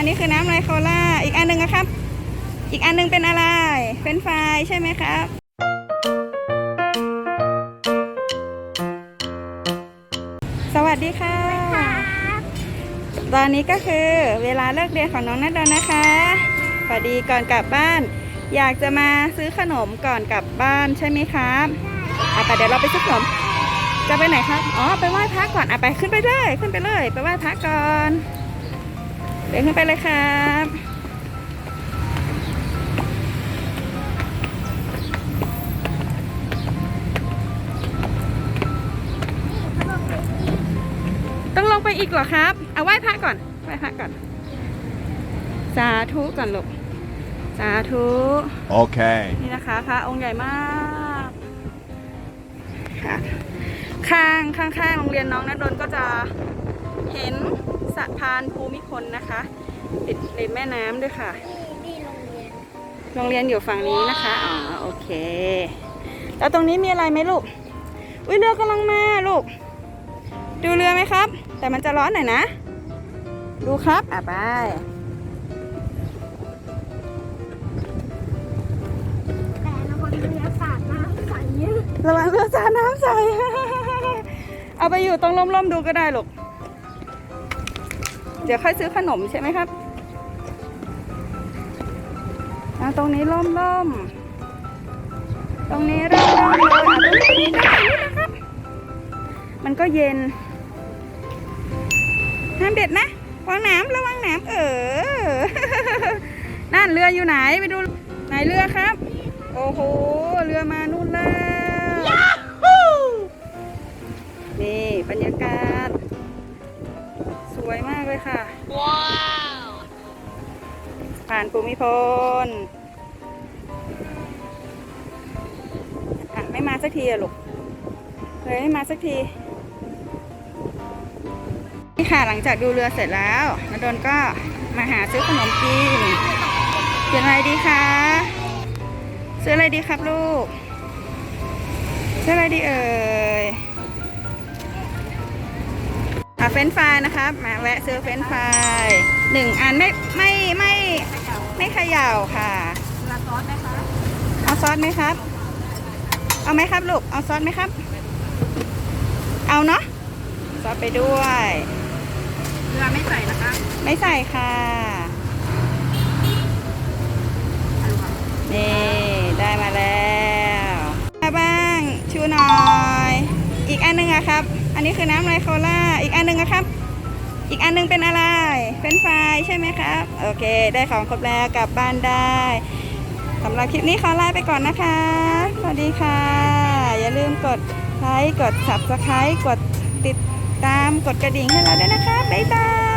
อันนี้คือน้ำไรโคล่า อีกอันหนึ่งนะครับ อีกอันหนึงเป็นอะไรเฟรนช์ฟรายใช่ไหมครับสวัสดีค่ะ ตอนนี้ก็คือเวลาเลิกเรียนของน้องนัดดนนะคะพอดีก่อนกลับบ้าน อยากจะมาซื้อขนมก่อนกลับบ้านใช่ไหมครับอะไปเดี๋ยวเราไปซื้อขนม จะไปไหนครับ อ๋อ ไปไหว้พระก่อนอะไปขึ้นไปเลย ขึ้นไปเลย ไปไหว้พระก่อน เดินขึ้นไปเลยครับต้องลงไปอีกเหรอครับ เอาไหว้พระก่อน ไหว้พระก่อน สาธุก่อนลูก สาธุ Okay. นี่นะคะพระองค์ใหญ่มากค่ะข้างข้างข้างโรงเรียนน้องนดนก็จะเห็นสะพานภูมิพลนะคะ ติดริมแม่น้ำด้วยค่ะ นี่โรงเรียนโรงเรียนอยู่ฝั่งนี้นะคะ อ๋อ โอเค แล้วตรงนี้มีอะไรไหมลูก อุ้ยเรือกำลังมาลูก ดูเรือไหมครับ แต่มันจะร้อนหน่อยนะ ดูครับ อะไปแต่ละคนเรือสาดน้ำใสเยอะระวังเรือสาดน้ำใส่เอาไปอยู่ตรงร่มๆดูก็ได้ลูกเดี๋ยวค่อยซื้อขนมใช่ไหมครับเอาตรงนี้ร่มๆตรงนี้ร่มๆเลยอะตรงนี้ได้นี่นะครับ มันก็เย็นห้ามเด็ดนะวางหน้ำระวังหน้ำเออ นั่นเรืออยู่ไหนไปดูไหนเรือครับ โอ้โห เรือมานู่นแล้วนี่บรรยากาศ ว้าวผ่านภูมิพลอะไม่มาสักทีอะลูกเฮ้ยไม่มาสักทีนี่ค่ะหลังจากดูเรือเสร็จแล้วนดนก็มาหาซื้อขนมกินกินอะไรดีคะซื้ออะไรดีครับลูกซื้ออะไรดีเอ่ย เฟรนช์ฟรายนะครับมาแวะซื้อเฟรนช์ฟรายหนึ่งอันไม่ไม่ไม่ไม่เขย่าค่ะซอสไหมคะเอาซอสไหมครับ เอาไหมครับลูกเอาซอสไหมครับ เอาเนาะซอสไปด้วยเรือไม่ใส่นะคะ ไม่ใส่ค่ะนี่ได้มาแล้วมาบ้างชูหน่อย อีกอันหนึงอะครับ อันนี้คือน้ำไรโคล่า อีกอันหนึงนะครับ อีกอันหนึงเป็นอะไร เป็นไฟายใช่ไหมครับ โอเค ได้ของครบแล้วกลับบ้านได้สำหรับคลิปนี้ขอลาไปก่อนนะคะ สวัสดีค่ะ อย่าลืมกดไลค์ กด subscribe กดติดตาม กดกระดิ่งให้เราด้วยนะคะ บ๊ายบาย